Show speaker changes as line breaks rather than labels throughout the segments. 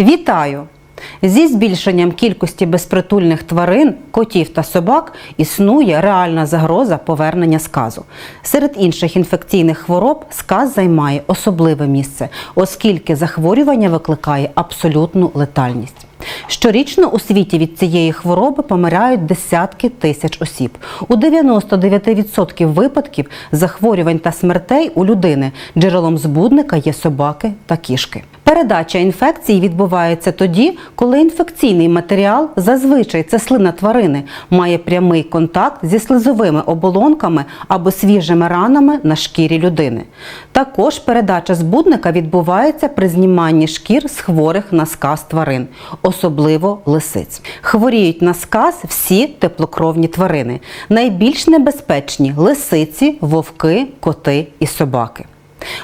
Вітаю! Зі збільшенням кількості безпритульних тварин, котів та собак існує реальна загроза повернення сказу. Серед інших інфекційних хвороб сказ займає особливе місце, оскільки захворювання викликає абсолютну летальність. Щорічно у світі від цієї хвороби помирають десятки тисяч осіб. У 99% випадків захворювань та смертей у людини джерелом збудника є собаки та кішки. Передача інфекції відбувається тоді, коли інфекційний матеріал, зазвичай це слина тварини, має прямий контакт зі слизовими оболонками або свіжими ранами на шкірі людини. Також передача збудника відбувається при зніманні шкір з хворих на сказ тварин, особливо лисиць. Хворіють на сказ всі теплокровні тварини. Найбільш небезпечні лисиці, вовки, коти і собаки.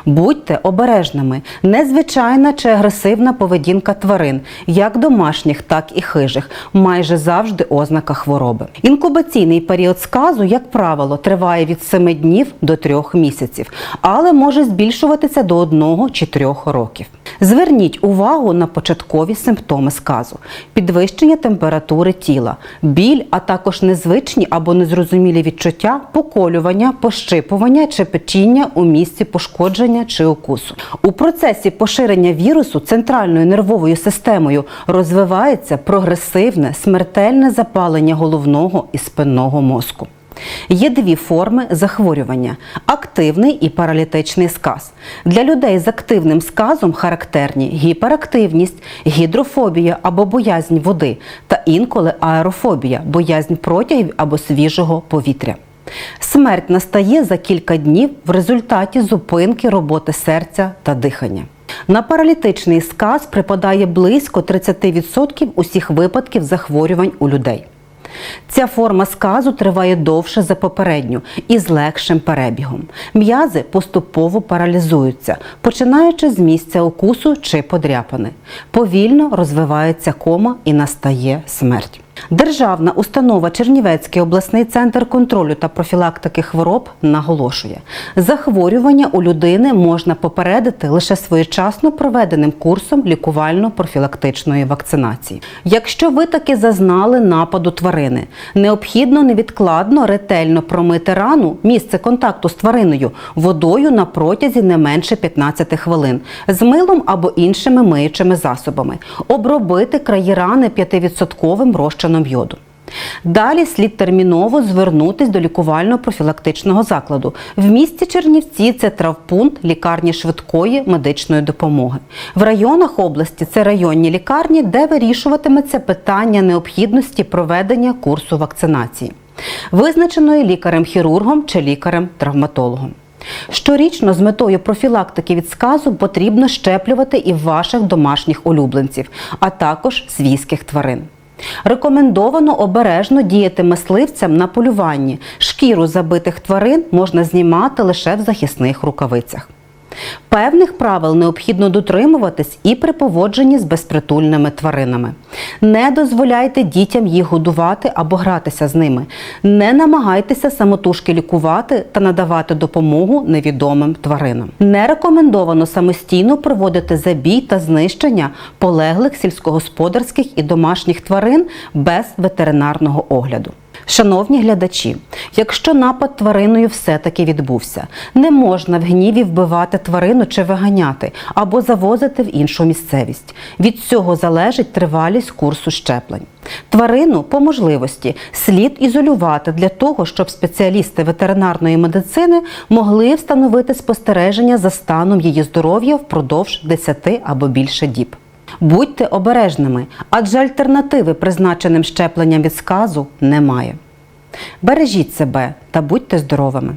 Будьте обережними. Незвичайна чи агресивна поведінка тварин, як домашніх, так і хижих, майже завжди ознака хвороби. Інкубаційний період сказу, як правило, триває від 7 днів до 3 місяців, але може збільшуватися до 1 чи 3 років. Зверніть увагу на початкові симптоми сказу: підвищення температури тіла, біль, а також незвичні або незрозумілі відчуття, поколювання, пощипування чи печіння у місці пошкодження чи укусу. У процесі поширення вірусу центральною нервовою системою розвивається прогресивне смертельне запалення головного і спинного мозку. Є дві форми захворювання активний і паралітичний сказ. Для людей з активним сказом характерні гіперактивність, гідрофобія або боязнь води та інколи аерофобія, боязнь протягів або свіжого повітря. Смерть настає за кілька днів в результаті зупинки роботи серця та дихання. На паралітичний сказ припадає близько 30% усіх випадків захворювань у людей. Ця форма сказу триває довше за попередню і з легшим перебігом. М'язи поступово паралізуються, починаючи з місця укусу чи подряпани. Повільно розвивається кома і настає смерть. Державна установа Чернівецький обласний центр контролю та профілактики хвороб наголошує, захворювання у людини можна попередити лише своєчасно проведеним курсом лікувально-профілактичної вакцинації. Якщо ви таки зазнали нападу тварини, необхідно невідкладно ретельно промити рану місце контакту з твариною водою на протязі не менше 15 хвилин з милом або іншими миючими засобами, обробити краї рани 5% розчином йоду. Далі слід терміново звернутись до лікувально-профілактичного закладу. В місті Чернівці це травпункт лікарні швидкої медичної допомоги. В районах області це районні лікарні, де вирішуватиметься питання необхідності проведення курсу вакцинації, визначеної лікарем-хірургом чи лікарем-травматологом. Щорічно з метою профілактики від сказу потрібно щеплювати і ваших домашніх улюбленців, а також свійських тварин. Рекомендовано обережно діяти мисливцям на полюванні. Шкіру забитих тварин можна знімати лише в захисних рукавицях. Певних правил необхідно дотримуватись і при поводженні з безпритульними тваринами. Не дозволяйте дітям їх годувати або гратися з ними. Не намагайтеся самотужки лікувати та надавати допомогу невідомим тваринам. Не рекомендовано самостійно проводити забій та знищення полеглих сільськогосподарських і домашніх тварин без ветеринарного огляду. Шановні глядачі, якщо напад твариною все-таки відбувся, не можна в гніві вбивати тварину чи виганяти або завозити в іншу місцевість. Від цього залежить тривалість курсу щеплень. Тварину по можливості слід ізолювати для того, щоб спеціалісти ветеринарної медицини могли встановити спостереження за станом її здоров'я впродовж 10 або більше діб. Будьте обережними, адже альтернативи призначеним щепленням від сказу немає. Бережіть себе та будьте здоровими!